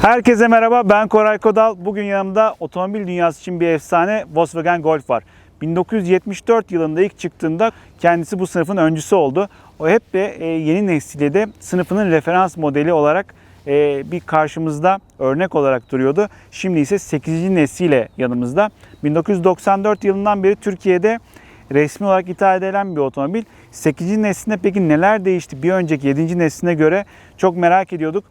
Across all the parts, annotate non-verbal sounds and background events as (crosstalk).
Herkese merhaba ben Koray Kodal. Bugün yanımda otomobil dünyası için bir efsane Volkswagen Golf var. 1974 yılında ilk çıktığında kendisi bu sınıfın öncüsü oldu. O hep de e, yeni nesile de sınıfının referans modeli olarak e, bir karşımızda örnek olarak duruyordu. Şimdi ise 8. nesliyle yanımızda. 1994 yılından beri Türkiye'de resmi olarak ithal edilen bir otomobil. 8. neslinde peki neler değişti bir önceki 7. nesline göre çok merak ediyorduk.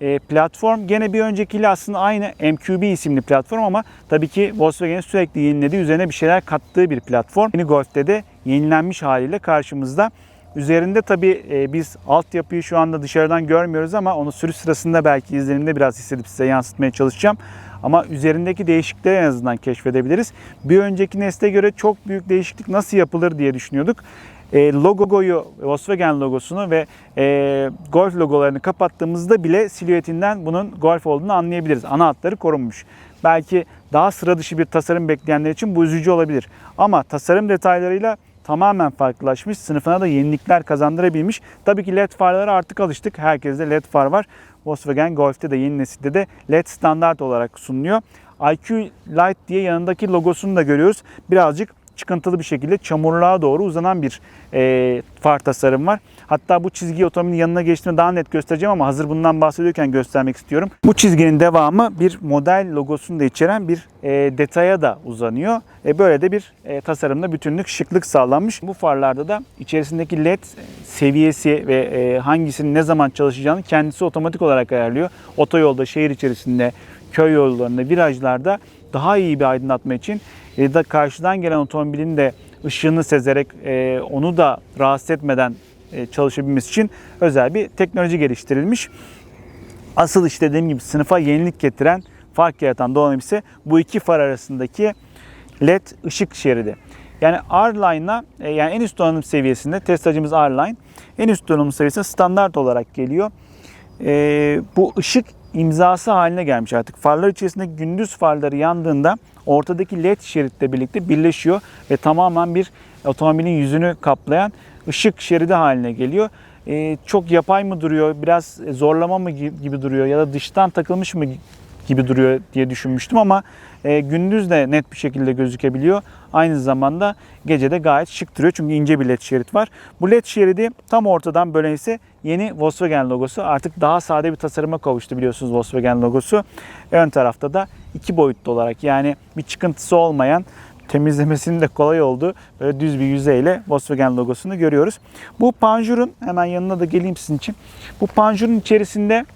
E, platform gene bir öncekiyle aslında aynı MQB isimli platform ama tabii ki Volkswagen'in sürekli yenilediği üzerine bir şeyler kattığı bir platform. Yeni Golf'te de yenilenmiş haliyle karşımızda. Üzerinde tabii e, biz altyapıyı şu anda dışarıdan görmüyoruz ama onu sürüş sırasında belki izlenimde biraz hissedip size yansıtmaya çalışacağım. Ama üzerindeki değişiklikleri en azından keşfedebiliriz. Bir önceki nesle göre çok büyük değişiklik nasıl yapılır diye düşünüyorduk. E, logoyu, Volkswagen logosunu ve e, Golf logolarını kapattığımızda bile silüetinden bunun Golf olduğunu anlayabiliriz. Ana hatları korunmuş. Belki daha sıra dışı bir tasarım bekleyenler için bu üzücü olabilir. Ama tasarım detaylarıyla tamamen farklılaşmış. Sınıfına da yenilikler kazandırabilmiş. Tabii ki LED farlara artık alıştık. Herkeste LED far var. Volkswagen Golf'te de yeni nesilde de LED standart olarak sunuluyor. IQ Light diye yanındaki logosunu da görüyoruz. Birazcık çıkıntılı bir şekilde çamurluğa doğru uzanan bir e, far tasarım var. Hatta bu çizgiyi otomobilin yanına geçtiğimde daha net göstereceğim ama hazır bundan bahsediyorken göstermek istiyorum. Bu çizginin devamı bir model logosunu da içeren bir e, detaya da uzanıyor. E, böyle de bir e, tasarımda bütünlük, şıklık sağlanmış. Bu farlarda da içerisindeki led seviyesi ve e, hangisinin ne zaman çalışacağını kendisi otomatik olarak ayarlıyor. Otoyolda, şehir içerisinde, köy yollarında, virajlarda daha iyi bir aydınlatma için ya da karşıdan gelen otomobilin de ışığını sezerek e, onu da rahatsız etmeden e, çalışabilmesi için özel bir teknoloji geliştirilmiş. Asıl işte dediğim gibi sınıfa yenilik getiren, fark yaratan donanım ise bu iki far arasındaki LED ışık şeridi. Yani R-Line'a e, yani en üst donanım seviyesinde test aracımız R-Line en üst donanım seviyesinde standart olarak geliyor. E, bu ışık imzası haline gelmiş artık. Farlar içerisinde gündüz farları yandığında ortadaki led şeritle birlikte birleşiyor ve tamamen bir otomobilin yüzünü kaplayan ışık şeridi haline geliyor. Ee, çok yapay mı duruyor, biraz zorlama mı gibi duruyor ya da dıştan takılmış mı gibi duruyor diye düşünmüştüm ama e, gündüz de net bir şekilde gözükebiliyor. Aynı zamanda gece de gayet şık duruyor çünkü ince bir led şerit var. Bu led şeridi tam ortadan bölen ise yeni Volkswagen logosu. Artık daha sade bir tasarıma kavuştu biliyorsunuz Volkswagen logosu. Ön tarafta da iki boyutlu olarak yani bir çıkıntısı olmayan temizlemesinin de kolay olduğu böyle düz bir yüzeyle Volkswagen logosunu görüyoruz. Bu panjurun hemen yanına da geleyim sizin için. Bu panjurun içerisinde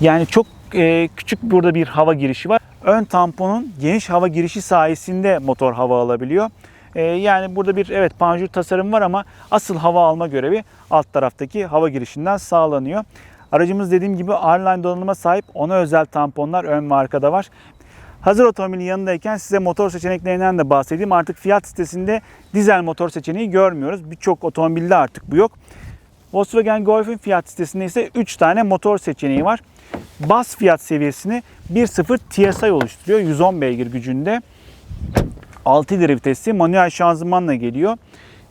yani çok e, küçük burada bir hava girişi var. Ön tamponun geniş hava girişi sayesinde motor hava alabiliyor. E, yani burada bir evet panjur tasarım var ama asıl hava alma görevi alt taraftaki hava girişinden sağlanıyor. Aracımız dediğim gibi R-Line donanıma sahip. Ona özel tamponlar ön ve arkada var. Hazır otomobilin yanındayken size motor seçeneklerinden de bahsedeyim. Artık fiyat sitesinde dizel motor seçeneği görmüyoruz. Birçok otomobilde artık bu yok. Volkswagen Golf'ün fiyat sitesinde ise 3 tane motor seçeneği var. Bas fiyat seviyesini 1.0 TSI oluşturuyor. 110 beygir gücünde. 6 ileri vitesli manuel şanzımanla geliyor.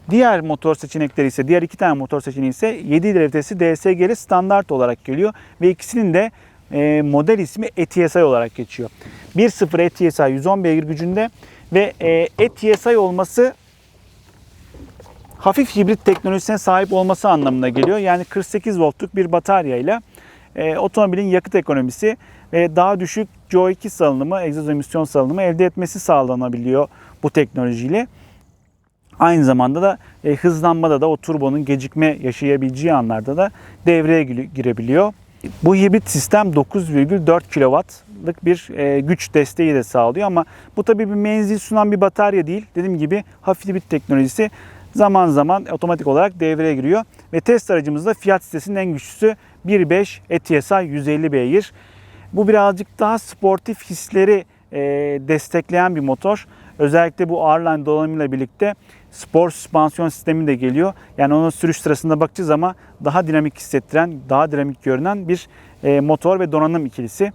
Diğer motor seçenekleri ise diğer iki tane motor seçeneği ise 7 ileri vitesli DSG'li standart olarak geliyor ve ikisinin de e, model ismi ETSI olarak geçiyor. 1.0 ETSI 110 beygir gücünde ve e, ETSI olması hafif hibrit teknolojisine sahip olması anlamına geliyor. Yani 48 voltluk bir bataryayla e, otomobilin yakıt ekonomisi ve daha düşük CO2 salınımı, egzoz emisyon salınımı elde etmesi sağlanabiliyor bu teknolojiyle. Aynı zamanda da e, hızlanmada da o turbonun gecikme yaşayabileceği anlarda da devreye girebiliyor. Bu hibrit sistem 9,4 kW'lık bir e, güç desteği de sağlıyor ama bu tabii bir menzil sunan bir batarya değil. Dediğim gibi hafif hibrit teknolojisi zaman zaman otomatik olarak devreye giriyor. Ve test aracımızda fiyat sitesinin en güçlüsü 1.5 ETSI 150 beygir. Bu birazcık daha sportif hisleri e, destekleyen bir motor. Özellikle bu R-Line donanımıyla birlikte spor süspansiyon sistemi de geliyor. Yani onun sürüş sırasında bakacağız ama daha dinamik hissettiren, daha dinamik görünen bir e, motor ve donanım ikilisi.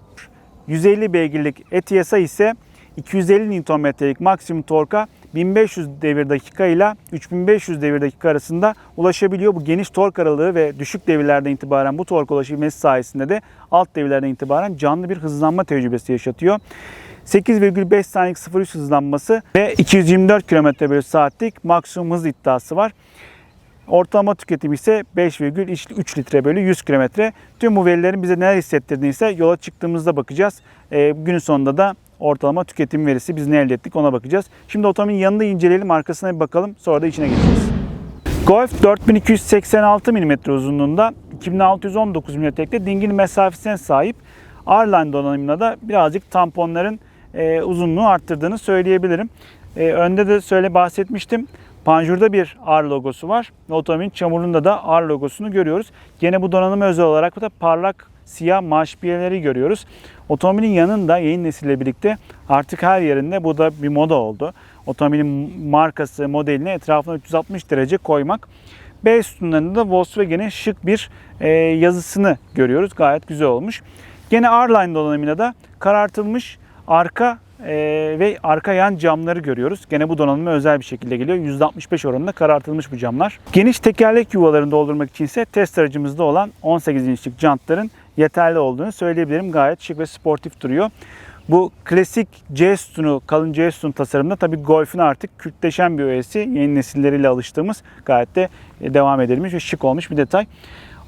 150 beygirlik ETSI ise 250 Nm'lik maksimum torka 1500 devir dakika ile 3500 devir dakika arasında ulaşabiliyor. Bu geniş tork aralığı ve düşük devirlerden itibaren bu tork ulaşabilmesi sayesinde de alt devirlerden itibaren canlı bir hızlanma tecrübesi yaşatıyor. 8,5 saniyelik 0-3 hızlanması ve 224 km bölü saatlik maksimum hız iddiası var. Ortalama tüketimi ise 5,3 litre bölü 100 kilometre. Tüm bu verilerin bize neler hissettirdiğini ise yola çıktığımızda bakacağız. Ee, günün sonunda da ortalama tüketim verisi biz ne elde ettik ona bakacağız. Şimdi otomobilin yanında inceleyelim, arkasına bir bakalım. Sonra da içine geçeceğiz. Golf 4286 mm uzunluğunda 2619 mm'de dingil mesafesine sahip. R-Line donanımına da birazcık tamponların e, uzunluğu arttırdığını söyleyebilirim. E, önde de söyle bahsetmiştim. Panjur'da bir R logosu var. Otomobilin çamurluğunda da R logosunu görüyoruz. Gene bu donanıma özel olarak da parlak siyah marşpiyeleri görüyoruz. Otomobilin yanında yeni nesille birlikte artık her yerinde bu da bir moda oldu. Otomobilin markası, modelini etrafına 360 derece koymak. B sütunlarında da Volkswagen'in şık bir e, yazısını görüyoruz. Gayet güzel olmuş. Gene R-Line donanımıyla da karartılmış arka e, ve arka yan camları görüyoruz. Gene bu donanıma özel bir şekilde geliyor. %65 oranında karartılmış bu camlar. Geniş tekerlek yuvalarını doldurmak için ise test aracımızda olan 18 inçlik jantların yeterli olduğunu söyleyebilirim. Gayet şık ve sportif duruyor. Bu klasik C sütunu, kalın C sütun tasarımında tabii Golf'ün artık kürtleşen bir öğesi. Yeni nesilleriyle alıştığımız gayet de devam edilmiş ve şık olmuş bir detay.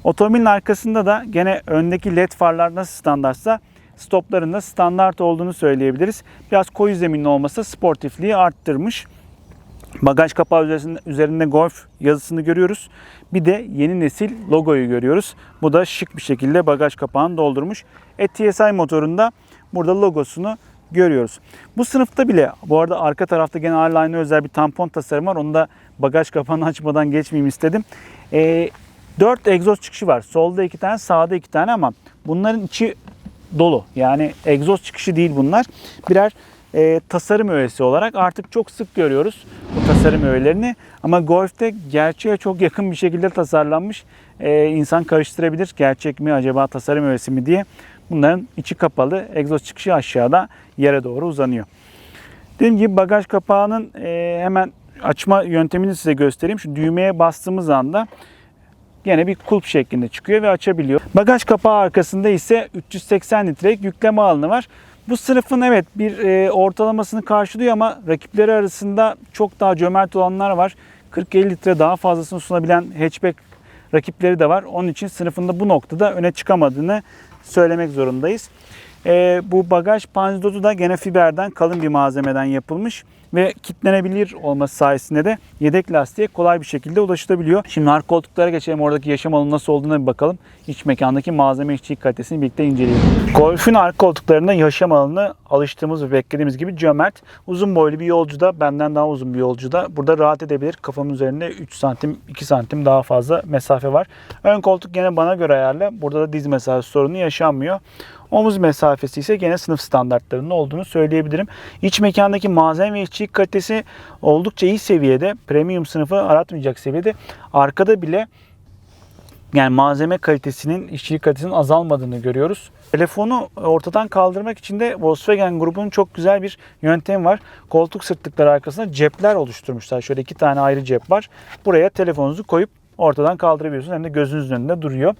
Otomobilin arkasında da gene öndeki led farlar nasıl standartsa stopların da standart olduğunu söyleyebiliriz. Biraz koyu zeminli olması sportifliği arttırmış. Bagaj kapağı üzerinde, üzerinde Golf yazısını görüyoruz. Bir de yeni nesil logoyu görüyoruz. Bu da şık bir şekilde bagaj kapağını doldurmuş. ETSI motorunda burada logosunu görüyoruz. Bu sınıfta bile bu arada arka tarafta gene R-Line'e özel bir tampon tasarım var. Onu da bagaj kapağını (laughs) açmadan geçmeyeyim istedim. E, 4 egzoz çıkışı var. Solda 2 tane, sağda 2 tane ama bunların içi dolu. Yani egzoz çıkışı değil bunlar. Birer e, tasarım öğesi olarak artık çok sık görüyoruz bu tasarım öğelerini. Ama Golf'te gerçeğe çok yakın bir şekilde tasarlanmış. E, insan karıştırabilir. Gerçek mi acaba tasarım öğesi mi diye. Bunların içi kapalı. Egzoz çıkışı aşağıda yere doğru uzanıyor. Dediğim gibi bagaj kapağının e, hemen açma yöntemini size göstereyim. Şu düğmeye bastığımız anda yine bir kulp şeklinde çıkıyor ve açabiliyor. Bagaj kapağı arkasında ise 380 litrelik yükleme alanı var. Bu sınıfın evet bir e, ortalamasını karşılıyor ama rakipleri arasında çok daha cömert olanlar var. 40-50 litre daha fazlasını sunabilen hatchback rakipleri de var. Onun için sınıfında bu noktada öne çıkamadığını söylemek zorundayız. E, bu bagaj panzidotu da gene fiberden kalın bir malzemeden yapılmış ve kilitlenebilir olması sayesinde de yedek lastiğe kolay bir şekilde ulaşılabiliyor. Şimdi arka koltuklara geçelim. Oradaki yaşam alanı nasıl olduğuna bir bakalım. İç mekandaki malzeme işçilik kalitesini birlikte inceleyelim. Golf'ün arka koltuklarında yaşam alanı alıştığımız ve beklediğimiz gibi cömert. Uzun boylu bir yolcu da benden daha uzun bir yolcu da burada rahat edebilir. Kafamın üzerinde 3 santim 2 santim daha fazla mesafe var. Ön koltuk gene bana göre ayarlı. Burada da diz mesafesi sorunu yaşanmıyor. Omuz mesafesi ise gene sınıf standartlarının olduğunu söyleyebilirim. İç mekandaki malzeme ve işçilik kalitesi oldukça iyi seviyede. Premium sınıfı aratmayacak seviyede. Arkada bile yani malzeme kalitesinin, işçilik kalitesinin azalmadığını görüyoruz. Telefonu ortadan kaldırmak için de Volkswagen grubunun çok güzel bir yöntemi var. Koltuk sırtlıkları arkasında cepler oluşturmuşlar. Şöyle iki tane ayrı cep var. Buraya telefonunuzu koyup ortadan kaldırabiliyorsunuz. Hem de gözünüzün önünde duruyor.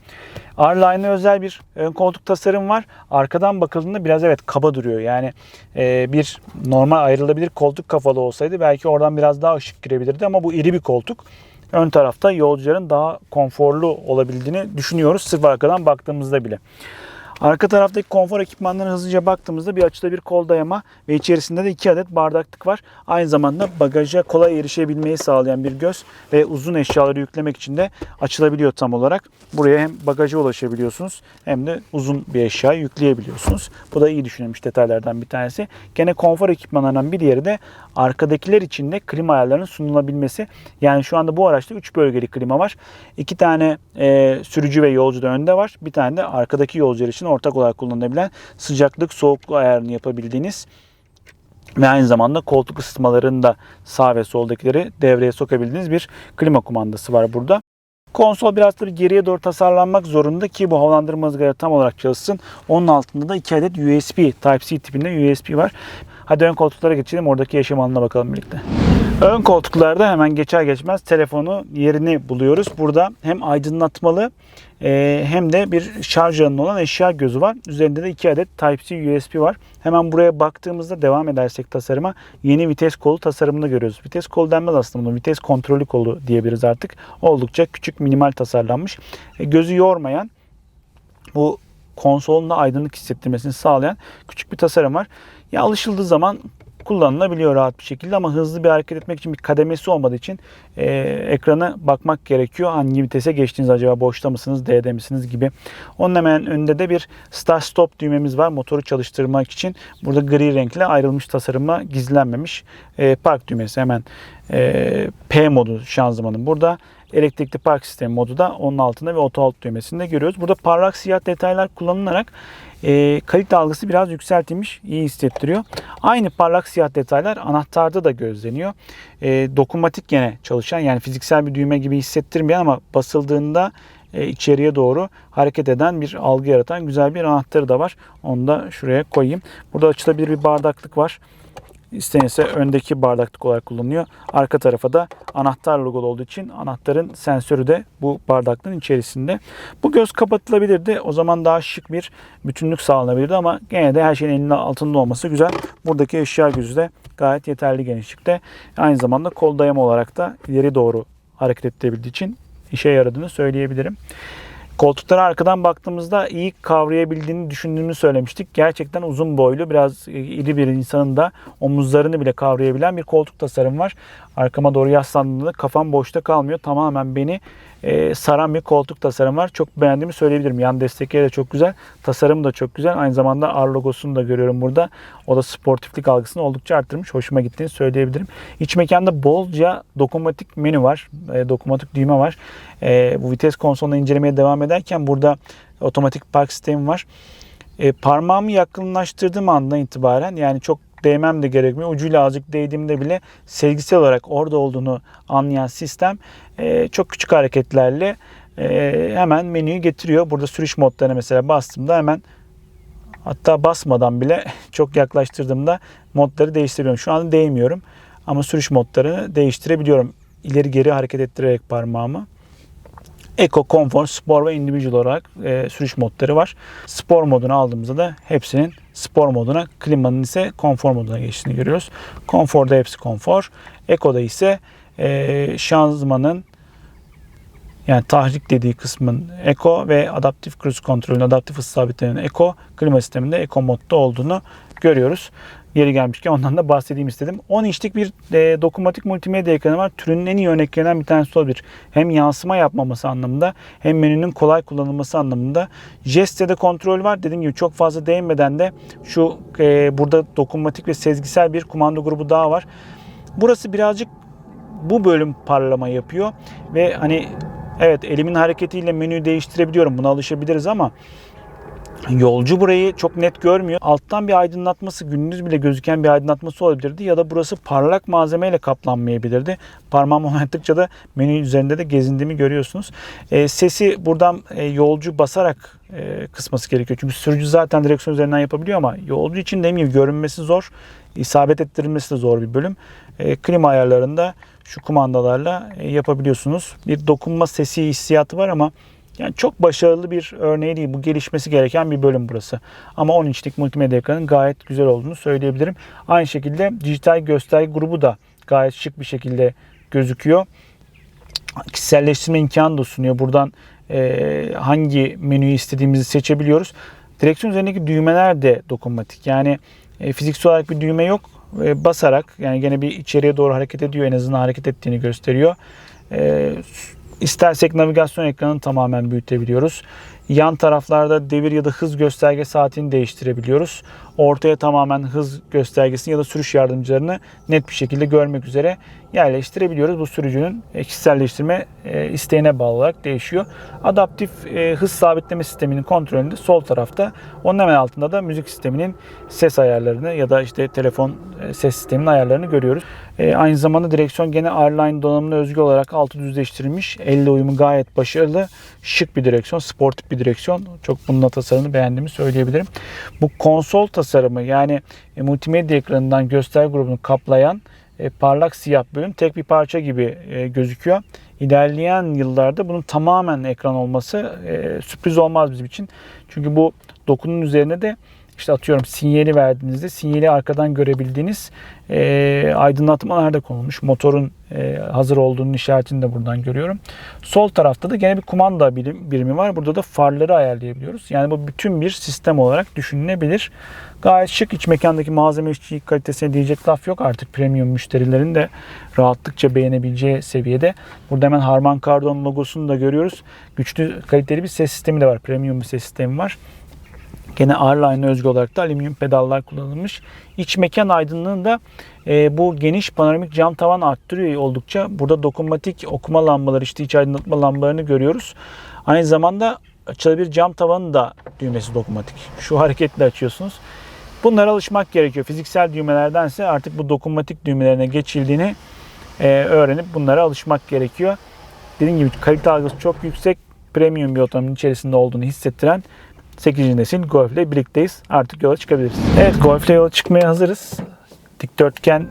R-Line'e özel bir ön koltuk tasarım var. Arkadan bakıldığında biraz evet kaba duruyor. Yani e, bir normal ayrılabilir koltuk kafalı olsaydı belki oradan biraz daha ışık girebilirdi ama bu iri bir koltuk. Ön tarafta yolcuların daha konforlu olabildiğini düşünüyoruz. Sırf arkadan baktığımızda bile. Arka taraftaki konfor ekipmanlarına hızlıca baktığımızda bir açıda bir kol dayama ve içerisinde de iki adet bardaklık var. Aynı zamanda bagaja kolay erişebilmeyi sağlayan bir göz ve uzun eşyaları yüklemek için de açılabiliyor tam olarak. Buraya hem bagaja ulaşabiliyorsunuz hem de uzun bir eşya yükleyebiliyorsunuz. Bu da iyi düşünülmüş detaylardan bir tanesi. Gene konfor ekipmanlarından bir yeri de arkadakiler için de klima ayarlarının sunulabilmesi. Yani şu anda bu araçta 3 bölgeli klima var. 2 tane e, sürücü ve yolcu da önde var. Bir tane de arkadaki yolcular için ortak olarak kullanılabilen sıcaklık soğukluk ayarını yapabildiğiniz ve aynı zamanda koltuk ısıtmalarını da sağ ve soldakileri devreye sokabildiğiniz bir klima kumandası var burada. Konsol biraz da geriye doğru tasarlanmak zorunda ki bu havalandırma ızgara tam olarak çalışsın. Onun altında da 2 adet USB Type-C tipinde USB var. Hadi ön koltuklara geçelim. Oradaki yaşam alanına bakalım birlikte. Ön koltuklarda hemen geçer geçmez telefonu yerini buluyoruz. Burada hem aydınlatmalı e, hem de bir şarj alanı olan eşya gözü var. Üzerinde de iki adet Type-C USB var. Hemen buraya baktığımızda devam edersek tasarıma yeni vites kolu tasarımını görüyoruz. Vites kolu denmez aslında bunu. Vites kontrolü kolu diyebiliriz artık. Oldukça küçük minimal tasarlanmış. E, gözü yormayan bu konsolun da aydınlık hissettirmesini sağlayan küçük bir tasarım var. Ya alışıldığı zaman kullanılabiliyor rahat bir şekilde ama hızlı bir hareket etmek için bir kademesi olmadığı için e, ekrana bakmak gerekiyor. Hangi vitese geçtiniz acaba boşta mısınız D'de misiniz gibi. Onun hemen önünde de bir start stop düğmemiz var motoru çalıştırmak için. Burada gri renkle ayrılmış tasarıma gizlenmemiş. E, park düğmesi hemen e, P modu şanzımanın burada. Elektrikli park sistemi modu da onun altında ve oto alt düğmesinde görüyoruz. Burada parlak siyah detaylar kullanılarak e, kalite algısı biraz yükseltilmiş, iyi hissettiriyor. Aynı parlak siyah detaylar anahtarda da gözleniyor. E, dokunmatik gene çalışan yani fiziksel bir düğme gibi hissettirmeyen ama basıldığında e, içeriye doğru hareket eden bir algı yaratan güzel bir anahtarı da var. Onu da şuraya koyayım. Burada açılabilir bir bardaklık var. İstenirse öndeki bardaklık olarak kullanılıyor. Arka tarafa da anahtar logolu olduğu için anahtarın sensörü de bu bardaklığın içerisinde. Bu göz kapatılabilirdi. O zaman daha şık bir bütünlük sağlanabilirdi ama gene de her şeyin elinin altında olması güzel. Buradaki eşya gözü de gayet yeterli genişlikte. Aynı zamanda kol dayama olarak da ileri doğru hareket ettirebildiği için işe yaradığını söyleyebilirim. Koltuklara arkadan baktığımızda iyi kavrayabildiğini düşündüğümü söylemiştik. Gerçekten uzun boylu, biraz iri bir insanın da omuzlarını bile kavrayabilen bir koltuk tasarım var. Arkama doğru yaslandığında kafam boşta kalmıyor. Tamamen beni e, saran bir koltuk tasarım var. Çok beğendiğimi söyleyebilirim. Yan destekleri de çok güzel. Tasarım da çok güzel. Aynı zamanda R logosunu da görüyorum burada. O da sportiflik algısını oldukça arttırmış. Hoşuma gittiğini söyleyebilirim. İç mekanda bolca dokunmatik menü var. E, dokunmatik düğme var. E, bu vites konsolunu incelemeye devam ederken burada otomatik park sistemi var. E, parmağımı yakınlaştırdığım andan itibaren yani çok değmem de gerekmiyor. Ucuyla azıcık değdiğimde bile sezgisel olarak orada olduğunu anlayan sistem e, çok küçük hareketlerle e, hemen menüyü getiriyor. Burada sürüş modlarına mesela bastığımda hemen hatta basmadan bile (laughs) çok yaklaştırdığımda modları değiştiriyorum. Şu an değmiyorum ama sürüş modlarını değiştirebiliyorum. İleri geri hareket ettirerek parmağımı. Eco, Comfort, Spor ve Individual olarak e, sürüş modları var. Spor modunu aldığımızda da hepsinin spor moduna, klimanın ise konfor moduna geçtiğini görüyoruz. Konforda hepsi konfor. Eco'da ise e, şanzımanın yani tahrik dediği kısmın Eco ve adaptif cruise kontrolün, adaptif hız sabitlemenin Eco, klima sisteminde Eco modda olduğunu görüyoruz. Yeri gelmişken ondan da bahsedeyim istedim. 10 inçlik bir e, dokunmatik multimedya ekranı var. Türünün en iyi örneklerinden bir tanesi olabilir. Hem yansıma yapmaması anlamında hem menünün kolay kullanılması anlamında. Jest'te de kontrol var. Dediğim gibi çok fazla değinmeden de şu e, burada dokunmatik ve sezgisel bir kumanda grubu daha var. Burası birazcık bu bölüm parlama yapıyor ve hani evet elimin hareketiyle menüyü değiştirebiliyorum. Buna alışabiliriz ama Yolcu burayı çok net görmüyor. Alttan bir aydınlatması, gündüz bile gözüken bir aydınlatması olabilirdi ya da burası parlak malzemeyle kaplanmayabilirdi. Parmağımı (laughs) oynattıkça da menü üzerinde de gezindiğimi görüyorsunuz. E, sesi buradan e, yolcu basarak e, kısması gerekiyor. Çünkü sürücü zaten direksiyon üzerinden yapabiliyor ama yolcu için demeyeyim görünmesi zor. isabet ettirilmesi de zor bir bölüm. E, klima ayarlarında şu kumandalarla e, yapabiliyorsunuz. Bir dokunma sesi hissiyatı var ama yani çok başarılı bir örneği değil. Bu gelişmesi gereken bir bölüm burası. Ama 10 inçlik multimedya ekranın gayet güzel olduğunu söyleyebilirim. Aynı şekilde dijital gösterge grubu da gayet şık bir şekilde gözüküyor. Kişiselleştirme imkanı da sunuyor. Buradan e, hangi menüyü istediğimizi seçebiliyoruz. Direksiyon üzerindeki düğmeler de dokunmatik. Yani e, fiziksel olarak bir düğme yok. E, basarak yani gene bir içeriye doğru hareket ediyor. En azından hareket ettiğini gösteriyor. E, İstersek navigasyon ekranını tamamen büyütebiliyoruz. Yan taraflarda devir ya da hız gösterge saatini değiştirebiliyoruz. Ortaya tamamen hız göstergesini ya da sürüş yardımcılarını net bir şekilde görmek üzere yerleştirebiliyoruz. Bu sürücünün kişiselleştirme e, isteğine bağlı olarak değişiyor. Adaptif e, hız sabitleme sisteminin kontrolünde sol tarafta. Onun hemen altında da müzik sisteminin ses ayarlarını ya da işte telefon e, ses sisteminin ayarlarını görüyoruz. Aynı zamanda direksiyon gene R-Line donanımına özgü olarak altı düzleştirilmiş. Elle uyumu gayet başarılı. Şık bir direksiyon. Sportif bir direksiyon. Çok bunun tasarımını beğendiğimi söyleyebilirim. Bu konsol tasarımı yani e, multimedya ekranından gösterge grubunu kaplayan e, parlak siyah bölüm tek bir parça gibi e, gözüküyor. İlerleyen yıllarda bunun tamamen ekran olması e, sürpriz olmaz bizim için. Çünkü bu dokunun üzerine de işte atıyorum sinyali verdiğinizde sinyali arkadan görebildiğiniz e, aydınlatmalar da konulmuş. Motorun e, hazır olduğunun işaretini de buradan görüyorum. Sol tarafta da gene bir kumanda birim, birimi var. Burada da farları ayarlayabiliyoruz. Yani bu bütün bir sistem olarak düşünülebilir. Gayet şık iç mekandaki malzeme işçilik kalitesine diyecek laf yok. Artık premium müşterilerin de rahatlıkça beğenebileceği seviyede. Burada hemen Harman Kardon logosunu da görüyoruz. Güçlü kaliteli bir ses sistemi de var. Premium bir ses sistemi var. Gene R-Line'e özgü olarak da alüminyum pedallar kullanılmış. İç mekan aydınlığında e, bu geniş panoramik cam tavan arttırıyor oldukça. Burada dokunmatik okuma lambaları, işte iç aydınlatma lambalarını görüyoruz. Aynı zamanda açılabilir cam tavanın da düğmesi dokunmatik. Şu hareketle açıyorsunuz. Bunlara alışmak gerekiyor. Fiziksel düğmelerdense artık bu dokunmatik düğmelerine geçildiğini e, öğrenip bunlara alışmak gerekiyor. Dediğim gibi kalite algısı çok yüksek. Premium bir otomobilin içerisinde olduğunu hissettiren 8. nesil Golf ile birlikteyiz. Artık yola çıkabiliriz. Evet Golf ile yola çıkmaya hazırız. Dikdörtgen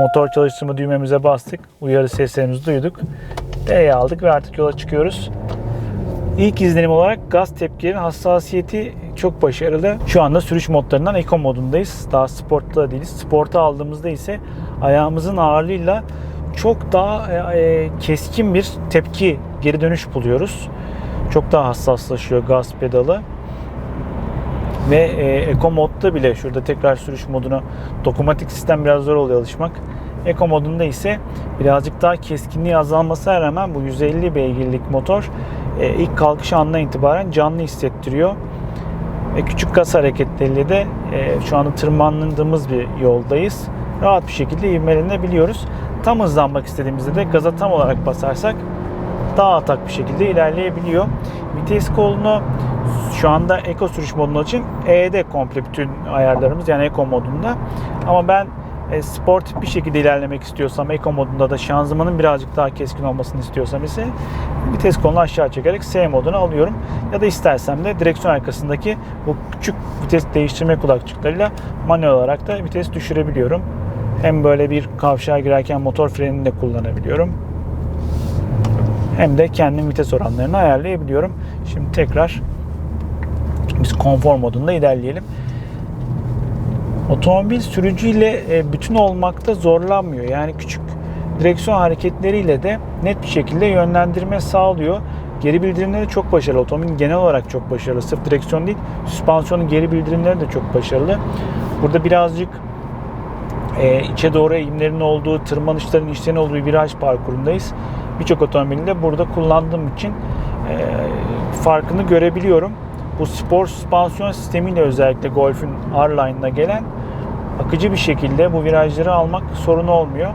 motor çalıştırma düğmemize bastık. Uyarı seslerimizi duyduk. D'ye aldık ve artık yola çıkıyoruz. İlk izlenim olarak gaz tepkilerin hassasiyeti çok başarılı. Şu anda sürüş modlarından Eco modundayız. Daha sportta da değiliz. Sporta aldığımızda ise ayağımızın ağırlığıyla çok daha e, keskin bir tepki geri dönüş buluyoruz. Çok daha hassaslaşıyor gaz pedalı. Ve e, Eco modda bile şurada tekrar sürüş moduna dokunmatik sistem biraz zor oluyor alışmak. Eco modunda ise birazcık daha keskinliği azalmasına rağmen bu 150 beygirlik motor e, ilk kalkış anından itibaren canlı hissettiriyor. Ve küçük gaz hareketleriyle de e, şu anda tırmandığımız bir yoldayız. Rahat bir şekilde ivmelenebiliyoruz. Tam hızlanmak istediğimizde de gaza tam olarak basarsak daha atak bir şekilde ilerleyebiliyor. Vites kolunu şu anda Eco sürüş modunu için E'de komple bütün ayarlarımız yani Eco modunda. Ama ben e, sportif bir şekilde ilerlemek istiyorsam Eco modunda da şanzımanın birazcık daha keskin olmasını istiyorsam ise vites kolunu aşağı çekerek S modunu alıyorum. Ya da istersem de direksiyon arkasındaki bu küçük vites değiştirme kulakçıklarıyla manuel olarak da vites düşürebiliyorum. Hem böyle bir kavşağa girerken motor frenini de kullanabiliyorum. Hem de kendim vites oranlarını ayarlayabiliyorum. Şimdi tekrar biz konfor modunda ilerleyelim. Otomobil sürücüyle e, bütün olmakta zorlanmıyor. Yani küçük direksiyon hareketleriyle de net bir şekilde yönlendirme sağlıyor. Geri bildirimleri çok başarılı. Otomobil genel olarak çok başarılı. Sırf direksiyon değil, süspansiyonun geri bildirimleri de çok başarılı. Burada birazcık e, içe doğru eğimlerin olduğu, tırmanışların işlerin olduğu bir viraj parkurundayız. Birçok otomobilde burada kullandığım için e, farkını görebiliyorum. Bu spor süspansiyon sistemiyle özellikle Golf'ün R-Line'ına gelen akıcı bir şekilde bu virajları almak sorun olmuyor.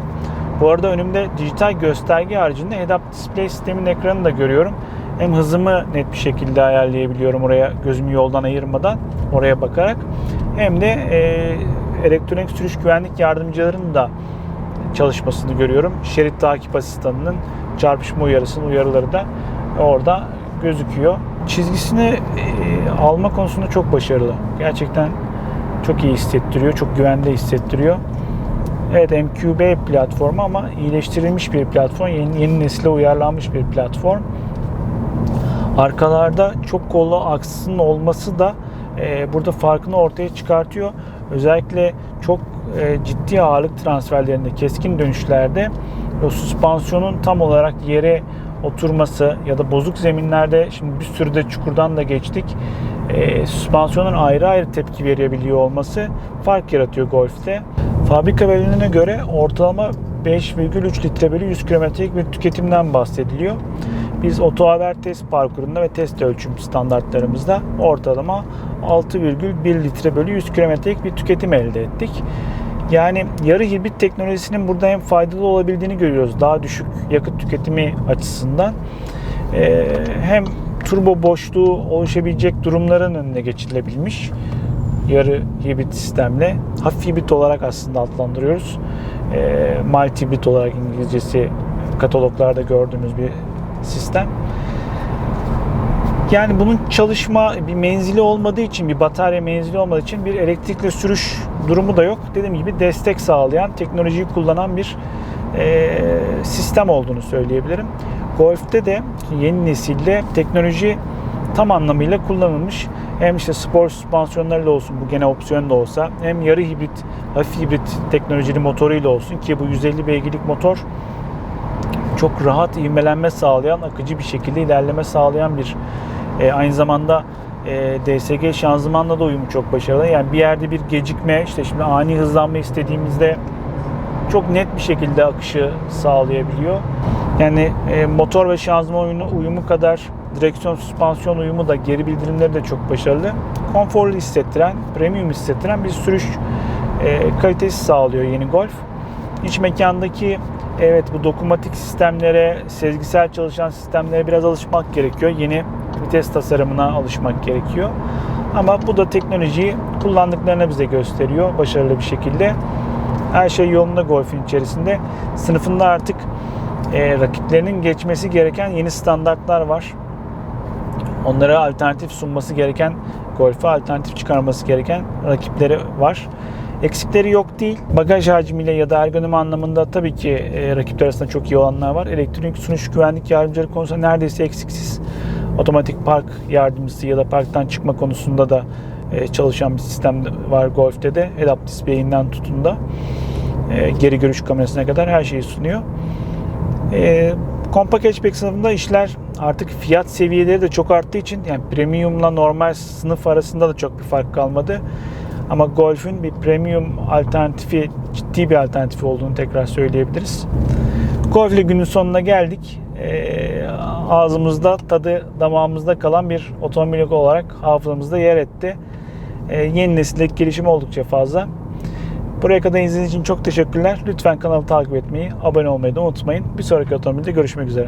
Bu arada önümde dijital gösterge haricinde head-up display sistemin ekranını da görüyorum. Hem hızımı net bir şekilde ayarlayabiliyorum oraya gözümü yoldan ayırmadan oraya bakarak. Hem de e, elektronik sürüş güvenlik yardımcılarının da çalışmasını görüyorum. Şerit takip asistanının çarpışma uyarısının uyarıları da orada gözüküyor. Çizgisini e, alma konusunda çok başarılı. Gerçekten çok iyi hissettiriyor, çok güvende hissettiriyor. Evet MQB platformu ama iyileştirilmiş bir platform, yeni, yeni nesile uyarlanmış bir platform. Arkalarda çok kollu aksının olması da e, burada farkını ortaya çıkartıyor. Özellikle çok e, ciddi ağırlık transferlerinde, keskin dönüşlerde o süspansiyonun tam olarak yere oturması ya da bozuk zeminlerde şimdi bir sürü de çukurdan da geçtik. E, süspansiyonun ayrı ayrı tepki verebiliyor olması fark yaratıyor Golf'te. Fabrika verilerine göre ortalama 5,3 litre bölü 100 kilometrelik bir tüketimden bahsediliyor. Biz otohaber test parkurunda ve test ölçüm standartlarımızda ortalama 6,1 litre bölü 100 kilometrelik bir tüketim elde ettik. Yani yarı hibrit teknolojisinin burada hem faydalı olabildiğini görüyoruz. Daha düşük yakıt tüketimi açısından. Ee, hem turbo boşluğu oluşabilecek durumların önüne geçilebilmiş. Yarı hibrit sistemle. Hafif hibrit olarak aslında adlandırıyoruz. Ee, multi hibrit olarak İngilizcesi kataloglarda gördüğümüz bir sistem. Yani bunun çalışma bir menzili olmadığı için, bir batarya menzili olmadığı için bir elektrikli sürüş durumu da yok. Dediğim gibi destek sağlayan, teknolojiyi kullanan bir e, sistem olduğunu söyleyebilirim. Golf'te de yeni nesilde teknoloji tam anlamıyla kullanılmış. Hem işte spor süspansiyonlarıyla olsun bu gene opsiyon da olsa hem yarı hibrit, hafif hibrit teknolojili motoruyla olsun ki bu 150 beygirlik motor çok rahat ivmelenme sağlayan, akıcı bir şekilde ilerleme sağlayan bir e, aynı zamanda e, DSG şanzımanla da uyumu çok başarılı. Yani bir yerde bir gecikme, işte şimdi ani hızlanma istediğimizde çok net bir şekilde akışı sağlayabiliyor. Yani e, motor ve şanzıman uyumu, kadar direksiyon süspansiyon uyumu da geri bildirimleri de çok başarılı. Konforlu hissettiren, premium hissettiren bir sürüş e, kalitesi sağlıyor yeni Golf. İç mekandaki evet bu dokunmatik sistemlere, sezgisel çalışan sistemlere biraz alışmak gerekiyor. Yeni vites tasarımına alışmak gerekiyor. Ama bu da teknolojiyi kullandıklarını bize gösteriyor başarılı bir şekilde. Her şey yolunda Golf'ün içerisinde. Sınıfında artık e, rakiplerinin geçmesi gereken yeni standartlar var. Onlara alternatif sunması gereken, Golf'e alternatif çıkarması gereken rakipleri var. Eksikleri yok değil. Bagaj hacmiyle ya da ergonomi anlamında tabii ki e, rakipler arasında çok iyi olanlar var. Elektronik sunuş güvenlik yardımcıları konusunda neredeyse eksiksiz. Otomatik park yardımcısı ya da parktan çıkma konusunda da e, çalışan bir sistem var Golf'te de. Head-up display'inden tutun da e, geri görüş kamerasına kadar her şeyi sunuyor. E, Compact hatchback sınıfında işler artık fiyat seviyeleri de çok arttığı için yani premiumla normal sınıf arasında da çok bir fark kalmadı. Ama Golf'ün bir premium alternatifi, ciddi bir alternatifi olduğunu tekrar söyleyebiliriz. Golf ile günün sonuna geldik. Ee, ağzımızda, tadı damağımızda kalan bir otomobil olarak hafızamızda yer etti. Ee, yeni nesildeki gelişim oldukça fazla. Buraya kadar izlediğiniz için çok teşekkürler. Lütfen kanalı takip etmeyi, abone olmayı da unutmayın. Bir sonraki otomobilde görüşmek üzere.